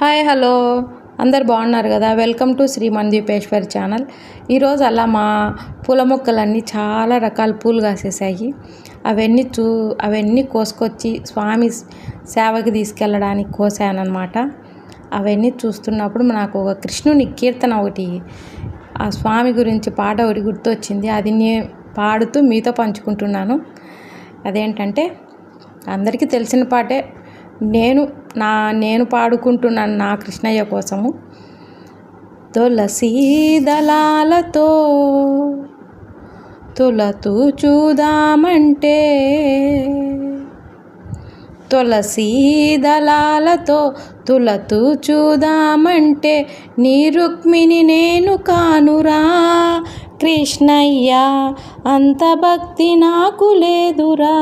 Hi hello. అందరు బాగున్నారు కదా? Welcome to Shri Mandipeshwar channel. ఈరోజు అలా మా పూల మొక్కలన్నీ చాలా రకాల పూలు కాసేసాయి. అవన్నీ చూ అవన్నీ కోసుకొచ్చి స్వామి సేవకి తీసుకెళ్ళడానికి కోసానమాట అవన్నీ చూస్తున్నప్పుడు నాకు ఒక కృష్ణుని కీర్తన ఒకటి ఆ స్వామి గురించి పాట ఒకటి గుర్తొచ్చింది. అది నేను పాడుతూ మీతో పంచుకుంటున్నాను. అదేంటంటే అందరికీ తెలిసిన పాటే నేను నా నేను పాడుకుంటున్నాను నా కృష్ణయ్య కోసము. తులసీ దళాలతో తులతూ చూదామంటే తులసీ దళాలతో తులతూ చూదామంటే నీ రుక్మిణి నేను కానురా కృష్ణయ్య అంత భక్తి నాకు లేదురా.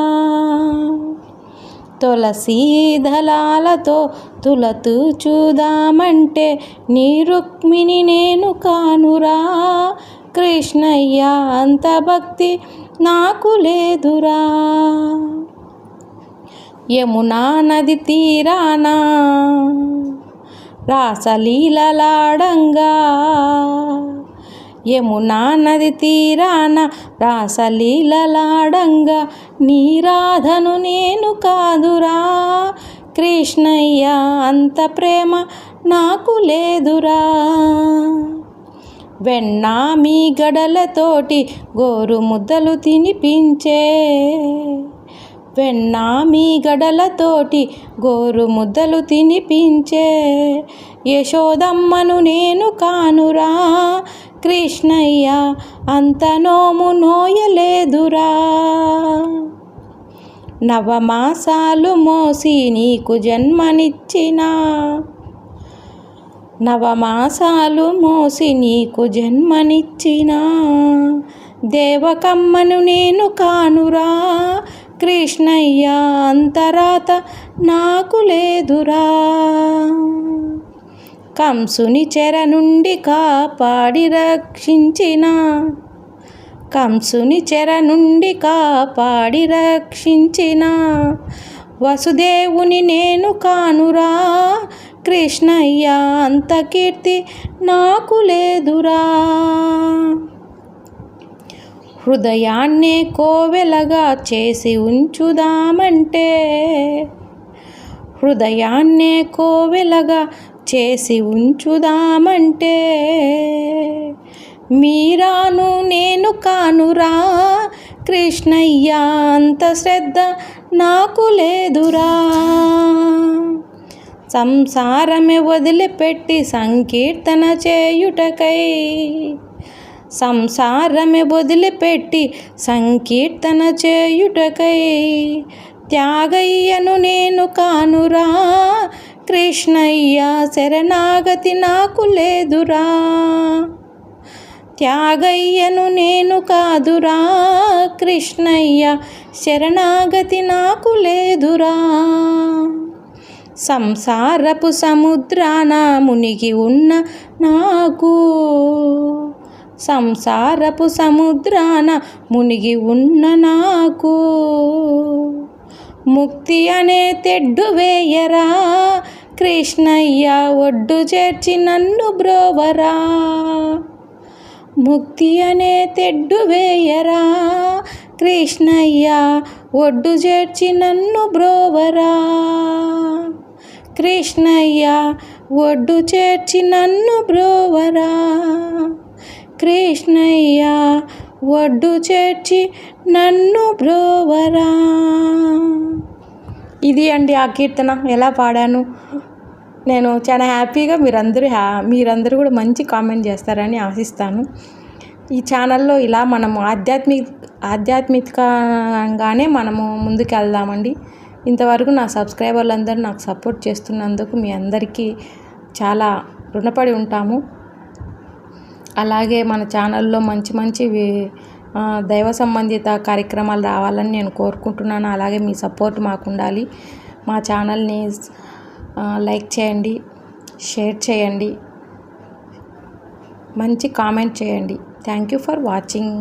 తులసీదళాలతో తులతూ చూదామంటే నీ రుక్మిణి నేను కానురా. కృష్ణయ్య అంత భక్తి నాకు లేదురా. యమునా నది తీరానా? రాసలీలలాడంగా. యమునా నది తీరాన రాసలీలలాడంగా నీరాధను నేను కాదురా. కృష్ణయ్య అంత ప్రేమ నాకు లేదురా. వెన్నా మీ గడలతోటి గోరు ముద్దలు తినిపించే వెన్న మీ గడలతోటి గోరు ముద్దలు తినిపించే యశోదమ్మను నేను కానురా. కృష్ణయ్య అంత నోము నోయలేదురా. నవమాసాలు మోసి నీకు జన్మనిచ్చిన. నవమాసాలు మోసి నీకు జన్మనిచ్చిన. దేవకమ్మను నేను కానురా. కృష్ణయ్య అంతరాత నాకు లేదురా. కంసుని చెర నుండి కాపాడి రక్షించిన కంసుని చెర నుండి కాపాడి రక్షించిన వసుదేవుని నేను కానురా. కృష్ణయ్య అంత కీర్తి నాకు లేదురా. హృదయాన్నే కోవెలగా చేసి ఉంచుదామంటే. హృదయాన్నే కోవెలగా చేసి ఉంచుదామంటే. మీరాను నేను కానురా కృష్ణయ్య అంత శ్రద్ధ నాకు లేదురా. సంసారమే వదిలిపెట్టి సంకీర్తన చేయుటకై సంసారమే వదిలిపెట్టి సంకీర్తన చేయుటకై త్యాగయ్యను నేను కానురా. కృష్ణయ్య శరణాగతి నాకు లేదురా. త్యాగయ్యను నేను కాదురా. కృష్ణయ్య శరణాగతి నాకు లేదురా. సంసారపు సముద్రాన మునిగి ఉన్న నాకు సంసారపు సముద్రాన మునిగి ఉన్న నాకు. ముక్తి అనే తెడ్డు వేయరా? కృష్ణయ్య ఒడ్డు చేర్చి నన్ను బ్రోవరా? ముక్తి అనే తెడ్డు వేయరా? కృష్ణయ్య ఒడ్డు చేర్చి నన్ను బ్రోవరా? కృష్ణయ్య ఒడ్డు చేర్చి నన్ను బ్రోవరా? కృష్ణయ్య ఒడ్డు చేర్చి నన్ను బ్రోవరా. ఇది అండి ఆ కీర్తన. ఎలా పాడాను? నేను చాలా హ్యాపీగా మీరందరూ హ్యా మీరందరూ కూడా మంచి కామెంట్ చేస్తారని ఆశిస్తాను. ఈ ఛానల్లో ఇలా మనము ఆధ్యాత్మిక ఆధ్యాత్మికంగానే మనము ముందుకు వెళ్దామండి ఇంతవరకు నా సబ్స్క్రైబర్లందరూ నాకు సపోర్ట్ చేస్తున్నందుకు మీ అందరికీ చాలా రుణపడి ఉంటాము. అలాగే మన ఛానల్లో మంచి మంచి దైవ సంబంధిత కార్యక్రమాలు రావాలని నేను కోరుకుంటున్నాను. అలాగే మీ సపోర్ట్ మాకు ఉండాలి మా ఛానల్ని లైక్ చేయండి షేర్ చేయండి మంచి కామెంట్ చేయండి. Thank you for watching.